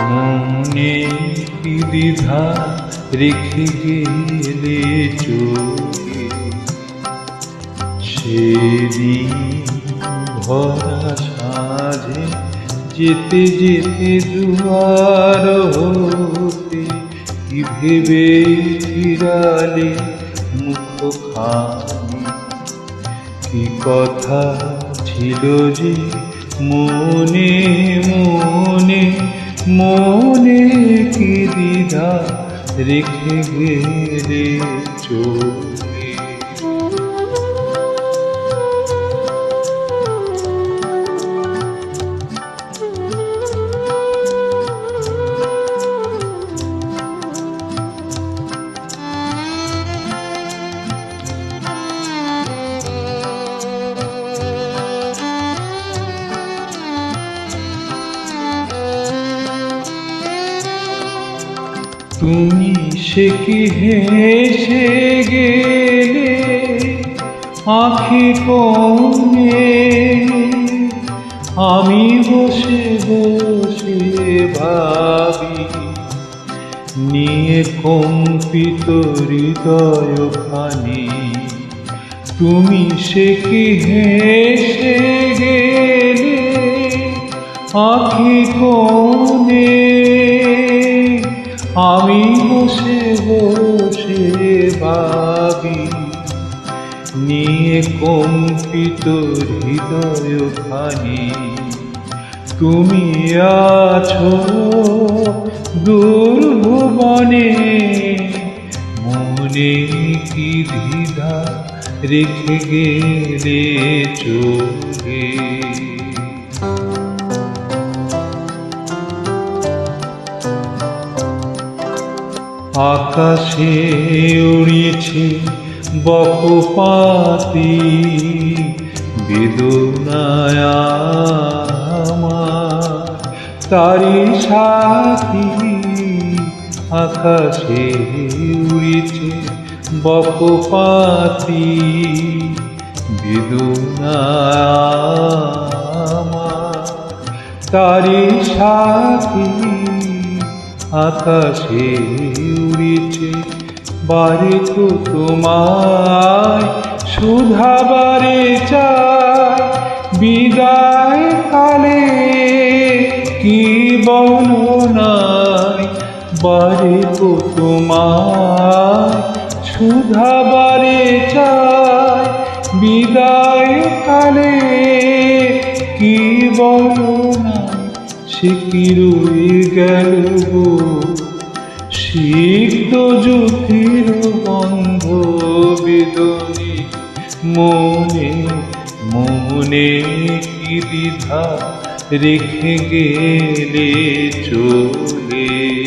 মনে বিধা রেখে গেলে চোখ সেদিন ভরা সাজে যেতে যেতে দুয়ার হতে কি ভেবে ফিরালে মুখ খানি কি কথা ছিল যে মনে মনে মনে কি দ্বিধা রেখে গেলে চোখে? তুমি সে কি হেসে গেলে? আখি কমে আমি বসে বসে ভাবি, নিয়ে কম্পিত হৃদয় খানি তুমি সে কি হেসে গেলে? আখি কোণে আমি বসে বসে ভাবি, নিয়ে কম্পিত হৃদয় খানি তুমি আছো দুর্ভুবনে, মনে কি দ্বিধা রেখে গেলে চোখে? আকাশে উড়িয়েছে বকপাতি বেদনায় তারি সাথী আকাশে উড়িয়েছে বকপাতি বেদনায় তারি সাথী আকাশে উড়েছে, বাড়ি তো তোমায় সুধাবারে চায় বিদায় কালে কি বলো নাই বারে তো তোমায় সুধাবারে চায় বিদায় কালে কি নাই সে কি রয়ে গেল গো? সিক্ত জ্যোতির বন্ধ বেদনে মনে মনে কি দ্বিধা রেখে গেলে চলে?